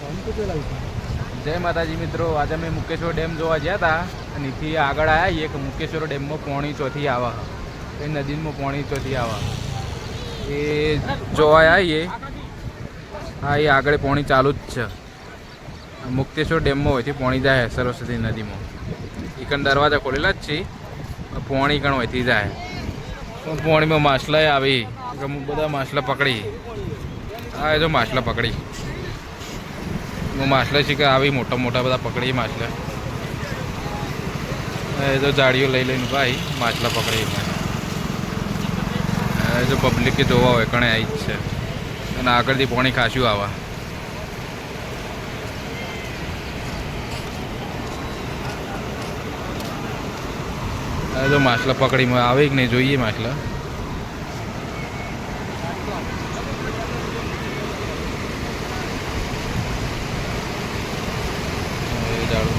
જય માતાજી મિત્રો, આજે અમે મુકેશ્વર ડેમ જોવા ગયા હતા અને એથી આગળ આવ્યા એક મુકેશ્વર ડેમમાં પોણી ચોથી આવા. એ નદીમાં પોણી ચોથી આવા. એ જોવા આવીએ હા, એ આગળ પોણી ચાલુ જ છે. મુક્તેશ્વર ડેમમાં હોયથી પોણી જાય સરસ્વતી નદીમાં. એકણ દરવાજા ખોલેલા જ છે પોણી કણ હોયથી જાય. પણ પોણીમાં માછલા આવી. બધા માછલા પકડી. હા એ જો માછલા પકડી. માછલા કે આવી મોટા મોટા બધા પકડીએ માછલા. એ તો જાળીઓ લઈ લઈને ભાઈ માછલા પકડી એ જો પબ્લિકે જોવા હોય, કણે આવી જ છે. અને આગળથી પોણી ખાસ્યું આવા. જો માછલા પકડીમાં આવે કે નહીં, જોઈએ માછલા એ જાડું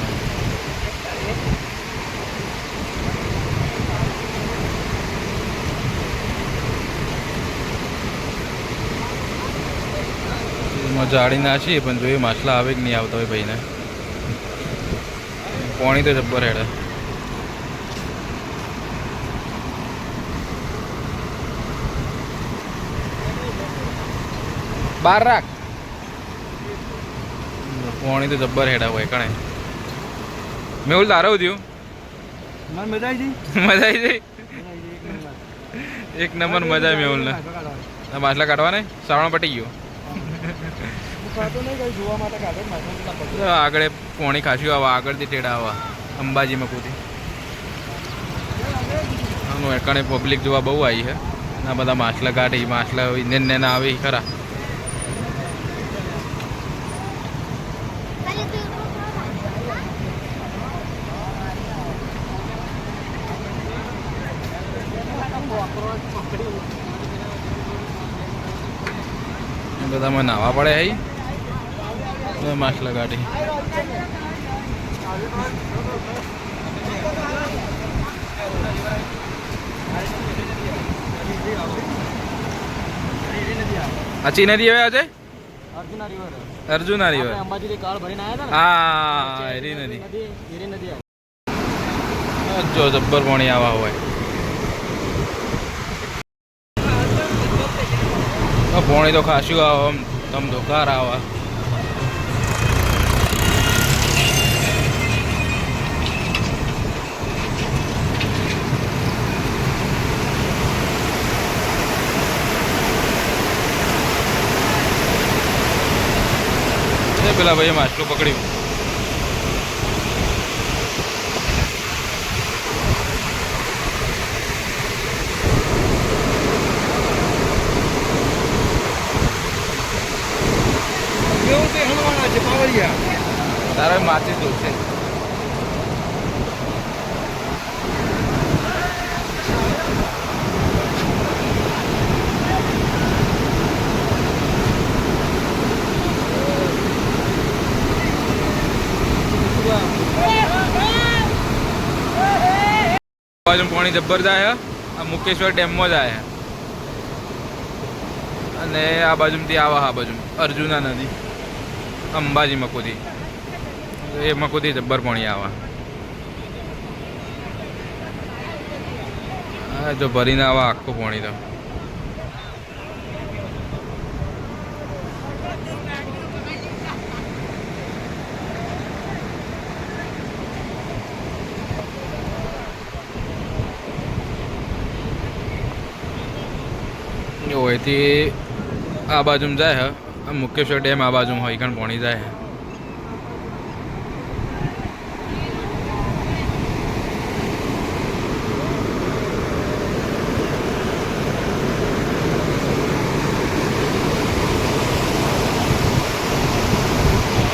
એમાં જાળી નાખીએ પણ જોઈએ માછલા આવે કે નહીં આવતા હોય ભાઈને. પાણી તો જબ્બર હેડે. બાર રાખ. પાણી તો જબ્બર હેડા હોય કણે. મેં તારો થયું? મને મજા આવી મજા આવી જઈ એક નંબર. મજા મેહુલ ને માછલા કાઢવા ને શ્રાવણ પટી ગયો. આગળ પોણી ખાસી આવા આગળથી ટેડા આવા. અંબાજીમાં કૂદી આનું એકાણે પબ્લિક જોવા બહુ આવી છે. આ બધા માછલા કાઢી માછલા ઇન્ડિયન ને આવી ખરા. એ બધામાં નાવા પડે હઈ. બધા લગાડી. આચી નદી હવે આજે? અર્જુના રિવર અર્જુના રિવર અંબાજી કાળ ભરીને આવ્યા હતા હા એરી નદી નદી. હીરી નદી આવે. આ જો જબ્બર પાણી આવા હોય. પાણી તો ખાસું આવે આમ તમ તો કાર આવા પેલા ભાઈએ માછલું પકડ્યું કેવું તે હણવાના છે પાવરિયા તારે માથી જોશે. બાજુ પાણી જબ્બર આ મુકેશ્વર ડેમમાં જ આવ્યા અને આ બાજુથી આવા આ બાજુ અર્જુના નદી. અંબાજી મકુદી. એ મકુદી જબ્બર પાણી આવા. હા જો ભરીને આવા આખું પાણી તો. અહીંથી આ બાજુમાં જાય હે. મુકેશ્વર ડેમ આ બાજુમાં હોય કણ પાણી જાય.